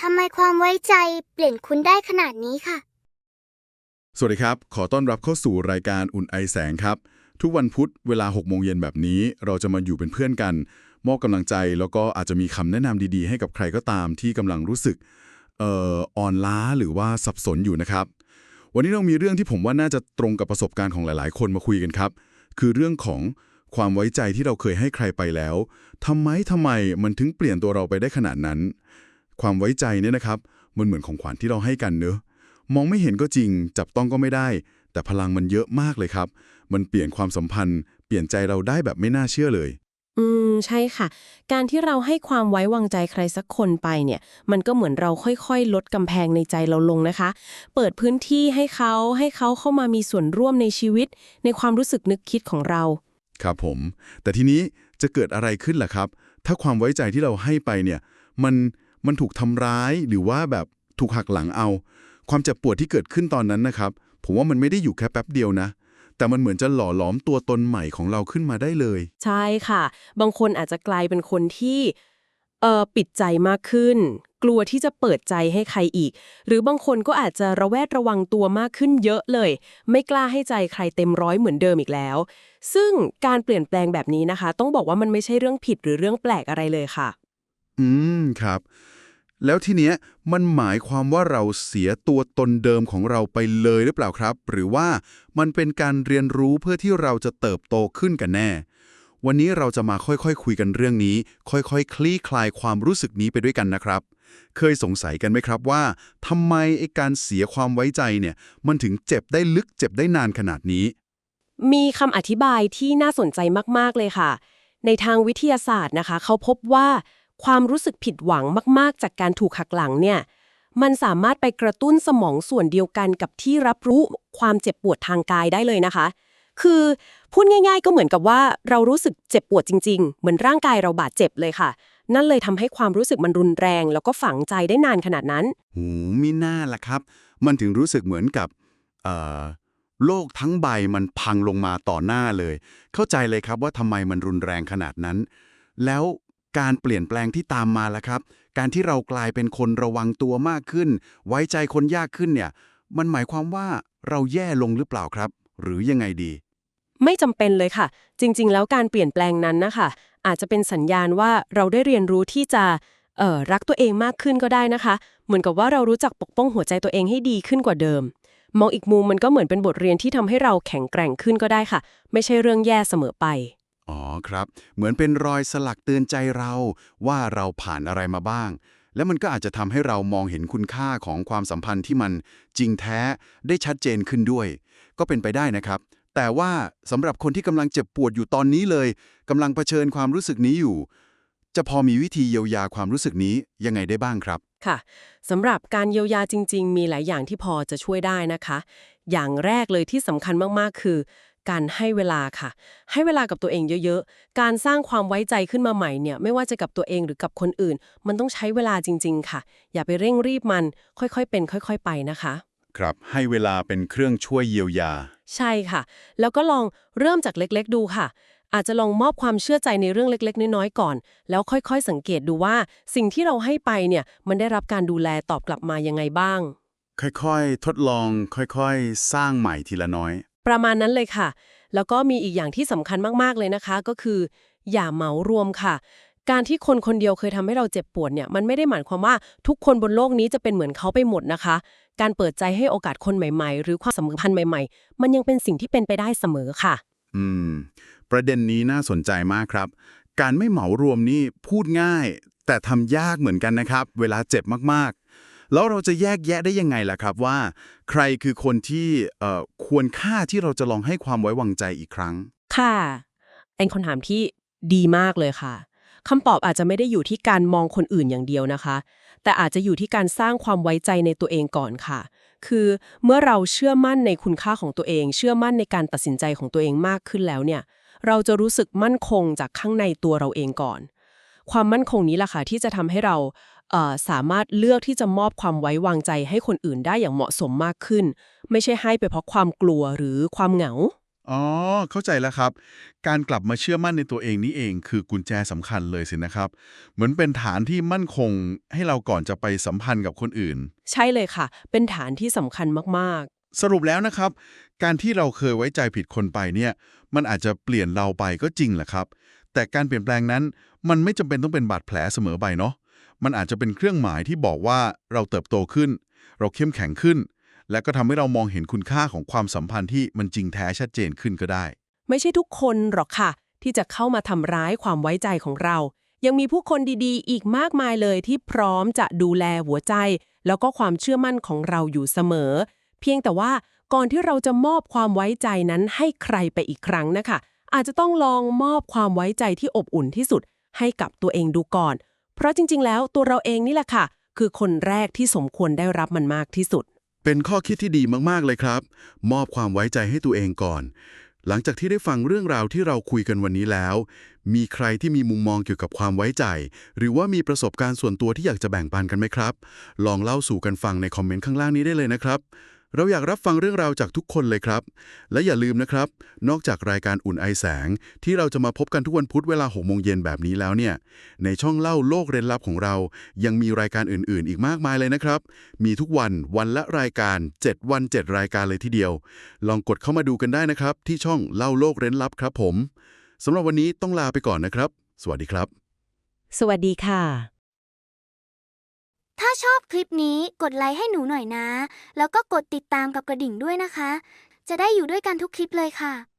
ทำไมความไว้ใจเปลี่ยนคุณได้ขนาดนี้ค่ะ สวัสดีครับ ขอต้อนรับเข้าสู่รายการอุ่นไอแสงครับ ทุกวันพุธเวลา6โมงเย็นแบบนี้ เราจะมาอยู่เป็นเพื่อนกัน มอบกำลังใจแล้วก็อาจจะมีคำแนะนำดีๆ ให้กับใครก็ตามที่กำลังรู้สึกเอ่ออ่อนล้าหรือว่าสับสนอยู่นะครับ วันนี้เรามีเรื่องที่ผมว่าน่าจะตรงกับประสบการณ์ของหลาย ๆ คนมาคุยกันครับ คือเรื่องของความไว้ใจที่เราเคยให้ใครไปแล้วทำไมทำไมมันถึงเปลี่ยนตัวเราไปได้ขนาดนั้น ความไว้ใจเนี่ยนะครับ มันเหมือนของขวัญที่เราให้กันเนอะมองไม่เห็นก็จริง จับต้องก็ไม่ได้ แต่พลังมันเยอะมากเลยครับ มันเปลี่ยนความสัมพันธ์ เปลี่ยนใจเราได้แบบไม่น่าเชื่อเลย อืม ใช่ค่ะ การที่เราให้ความไว้วางใจใครสักคนไปเนี่ย มันก็เหมือนเราค่อยๆ ลดกำแพงในใจเราลงนะคะ เปิดพื้นที่ให้เขาให้เขาเข้ามามีส่วนร่วมในชีวิต ในความรู้สึกนึกคิดของเรา ครับผม แต่ทีนี้จะเกิดอะไรขึ้นล่ะครับ ถ้าความไว้ใจที่เราให้ไปเนี่ย มัน มันถูกทำร้ายหรือว่าแบบถูกหักหลังเอา ความเจ็บปวดที่เกิดขึ้นตอนนั้นนะครับ ผมว่ามันไม่ได้อยู่แค่แป๊บเดียวนะแต่มันเหมือนจะหล่อหลอมตัวตนใหม่ของเราขึ้นมาได้เลย ใช่ค่ะ บางคนอาจจะกลายเป็นคนที่เอ่อปิดใจมากขึ้น กลัวที่จะเปิดใจให้ใครอีก หรือบางคนก็อาจจะระแวดระวังตัวมากขึ้นเยอะเลย ไม่กล้าให้ใจใครเต็มร้อยเหมือนเดิมอีกแล้ว ซึ่งการเปลี่ยนแปลงแบบนี้นะคะ ต้องบอกว่ามันไม่ใช่เรื่องผิดหรือเรื่องแปลกอะไรเลยค่ะ อืมครับ แล้วทีเนี้ยมันหมายความว่าเราเสียตัวตนเดิมของเราไปเลยหรือเปล่าครับ หรือว่ามันเป็นการเรียนรู้เพื่อที่เราจะเติบโตขึ้นกันแน่ วันนี้เราจะมาค่อยๆคคุยกันเรื่องนี้ ค่อยๆคคลี่คลายความรู้สึกนี้ไปด้วยกันนะครับ เคยสงสัยกันไหมครับว่าทำไมไอ้การเสียความไว้ใจเนี่ยมันถึงเจ็บได้ลึกเจ็บได้นานขนาดนี้ มีคำอธิบายที่น่าสนใจมากๆเลยค่ะ ในทางวิทยาศาสตร์นะคะ เขาพบว่า ความรู้สึกผิดหวังมาก ๆ จากการถูกหักหลังเนี่ย มันสามารถไปกระตุ้นสมองส่วนเดียวกันกับที่รับรู้ความเจ็บปวดทางกายได้เลยนะคะ คือพูดง่าย ๆ ก็เหมือนกับว่าเรารู้สึกเจ็บปวดจริง ๆ เหมือนร่างกายเราบาดเจ็บเลยค่ะ นั่นเลยทำให้ความรู้สึกมันรุนแรง แล้วก็ฝังใจได้นานขนาดนั้นหูมีหน้าล่ะครับ มันถึงรู้สึกเหมือนกับเอ่อโลกทั้งใบมันพังลงมาต่อหน้าเลย เข้าใจเลยครับว่าทำไมมันรุนแรงขนาดนั้น แล้ว การเปลี่ยนแปลงที่ตามมาล่ะครับ การที่เรากลายเป็นคนระวังตัวมากขึ้น ไว้ใจคนยากขึ้นเนี่ย มันหมายความว่าเราแย่ลงหรือเปล่าครับ หรือยังไงดี ไม่จำเป็นเลยค่ะ จริง ๆ แล้วการเปลี่ยนแปลงนั้นนะคะอาจจะเป็นสัญญาณว่าเราได้เรียนรู้ที่จะเอ่อรักตัวเองมากขึ้นก็ได้นะคะ เหมือนกับว่าเรารู้จักปกป้องหัวใจตัวเองให้ดีขึ้นกว่าเดิม มองอีกมุมมันก็เหมือนเป็นบทเรียนที่ทำให้เราแข็งแกร่งขึ้นก็ได้ค่ะ ไม่ใช่เรื่องแย่เสมอไป อ๋อครับ เหมือนเป็นรอยสลักเตือนใจเราว่าเราผ่านอะไรมาบ้าง และมันก็อาจจะทำให้เรามองเห็นคุณค่าของความสัมพันธ์ที่มันจริงแท้ได้ชัดเจนขึ้นด้วย ก็เป็นไปได้นะครับ แต่ว่าสำหรับคนที่กำลังเจ็บปวดอยู่ตอนนี้เลยกำลังเผชิญความรู้สึกนี้อยู่ จะพอมีวิธีเยียวยาความรู้สึกนี้ยังไงได้บ้างครับค่ะสำหรับการเยียวยาจริง ๆ มีหลายอย่างที่พอจะช่วยได้นะคะ อย่างแรกเลยที่สำคัญมากๆ คือ การให้เวลาค่ะ ให้เวลากับตัวเองเยอะๆ การสร้างความไว้ใจขึ้นมาใหม่เนี่ยไม่ว่าจะกับตัวเองหรือกับคนอื่น มันต้องใช้เวลาจริง ๆ ค่ะ อย่าไปเร่งรีบมันค่อยๆ เป็น ค่อย ๆ ไปนะคะ ครับให้เวลาเป็นเครื่องช่วยเยียวยา ใช่ค่ะ แล้วก็ลองเริ่มจากเล็กๆ ดูค่ะ อาจจะลองมอบความเชื่อใจในเรื่องเล็ก ๆ น้อยๆก่อน แล้วค่อยๆ สังเกตดูว่า สิ่งที่เราให้ไปเนี่ยมันได้รับการดูแลตอบกลับมายังไงบ้าง ค่อยๆ ทดลอง ค่อยๆ สร้างใหม่ทีละน้อย ประมาณนั้นเลยค่ะ แล้วก็มีอีกอย่างที่สำคัญมากๆเลยนะคะ ก็คือ อย่าเหมารวมค่ะ การที่คนคนเดียวเคยทำให้เราเจ็บปวดเนี่ย มันไม่ได้หมายความว่าทุกคนบนโลกนี้จะเป็นเหมือนเขาไปหมดนะคะ การเปิดใจให้โอกาสคนใหม่ ๆ หรือความสัมพันธ์ใหม่ ๆ มันยังเป็นสิ่งที่เป็นไปได้เสมอค่ะ อืม ประเด็นนี้น่าสนใจมากครับ การไม่เหมารวมนี่พูดง่าย แต่ทำยากเหมือนกันนะครับ เวลาเจ็บมากๆ แล้วเราจะแยกแยะได้ยังไงล่ะครับว่า ใครคือคนที่เอ่อควรค่าที่เราจะลองให้ความไว้วางใจอีกครั้ง ค่ะเป็นคำถามที่ดีมากเลยค่ะคำตอบอาจจะไม่ได้อยู่ที่การมองคนอื่นอย่างเดียวนะคะ แต่อาจจะอยู่ที่การสร้างความไว้ใจในตัวเองก่อนค่ะ คือเมื่อเราเชื่อมั่นในคุณค่าของตัวเอง เชื่อมั่นในการตัดสินใจของตัวเองมากขึ้นแล้วเนี่ย เราจะรู้สึกมั่นคงจากข้างในตัวเราเองก่อน ความมั่นคงนี้ล่ะค่ะที่จะทำให้เรา สามารถเลือกที่จะมอบความไว้วางใจให้คนอื่นได้อย่างเหมาะสมมากขึ้น ไม่ใช่ให้ไปเพราะความกลัวหรือความเหงา อ๋อ เข้าใจแล้วครับ การกลับมาเชื่อมั่นในตัวเองนี่เองคือกุญแจสำคัญเลยสินะครับ เหมือนเป็นฐานที่มั่นคงให้เราก่อนจะไปสัมพันธ์กับคนอื่น ใช่เลยค่ะ เป็นฐานที่สำคัญมากสรุปแล้วนะครับ การที่เราเคยไว้ใจผิดคนไปเนี่ย มันอาจจะเปลี่ยนเราไปก็จริงแหละครับ แต่การเปลี่ยนแปลงนั้น มันไม่จำเป็นต้องเป็นบาดแผลเสมอไปเนาะ มันอาจจะเป็นเครื่องหมายที่บอกว่าเราเติบโตขึ้น เราเข้มแข็งขึ้น และก็ทำให้เรามองเห็นคุณค่าของความสัมพันธ์ที่มันจริงแท้ชัดเจนขึ้นก็ได้ ไม่ใช่ทุกคนหรอกค่ะ ที่จะเข้ามาทำร้ายความไว้ใจของเรา ยังมีผู้คนดีๆ อีกมากมายเลยที่พร้อมจะดูแลหัวใจ แล้วก็ความเชื่อมั่นของเราอยู่เสมอ เพียงแต่ว่าก่อนที่เราจะมอบความไว้ใจนั้นให้ใครไปอีกครั้งนะคะ อาจจะต้องลองมอบความไว้ใจที่อบอุ่นที่สุด ให้กับตัวเองดูก่อน เพราะจริง ๆ แล้วตัวเราเองนี่แหละค่ะ คือคนแรกที่สมควรได้รับมันมากที่สุด เป็นข้อคิดที่ดีมากๆเลยครับ มอบความไว้ใจให้ตัวเองก่อน หลังจากที่ได้ฟังเรื่องราวที่เราคุยกันวันนี้แล้ว มีใครที่มีมุมมองเกี่ยวกับความไว้ใจ หรือว่ามีประสบการณ์ส่วนตัวที่อยากจะแบ่งปันกันไหมครับ ลองเล่าสู่กันฟังในคอมเมนต์ข้างล่างนี้ได้เลยนะครับ เราอยากรับฟังเรื่องราวจากทุกคนเลยครับ และอย่าลืมนะครับ นอกจากรายการอุ่นไอแสง ที่เราจะมาพบกันทุกวันพุธเวลา6โมงเย็นแบบนี้แล้วเนี่ย ในช่องเล่าโลกเร้นลับของเรา ยังมีรายการอื่นๆ อีกมากมายเลยนะครับ มีทุกวันวันละรายการ 7 วัน 7 รายการเลยทีเดียว ลองกดเข้ามาดูกันได้นะครับ ที่ช่องเล่าโลกเร้นลับครับผมสำหรับวันนี้ต้องลาไปก่อนนะครับ สวัสดีครับ สวัสดีค่ะ ชอบคลิปนี้กดไลค์ให้หนูหน่อยนะ แล้วก็กดติดตามกับกระดิ่งด้วยนะคะ จะได้อยู่ด้วยกันทุกคลิปเลยค่ะ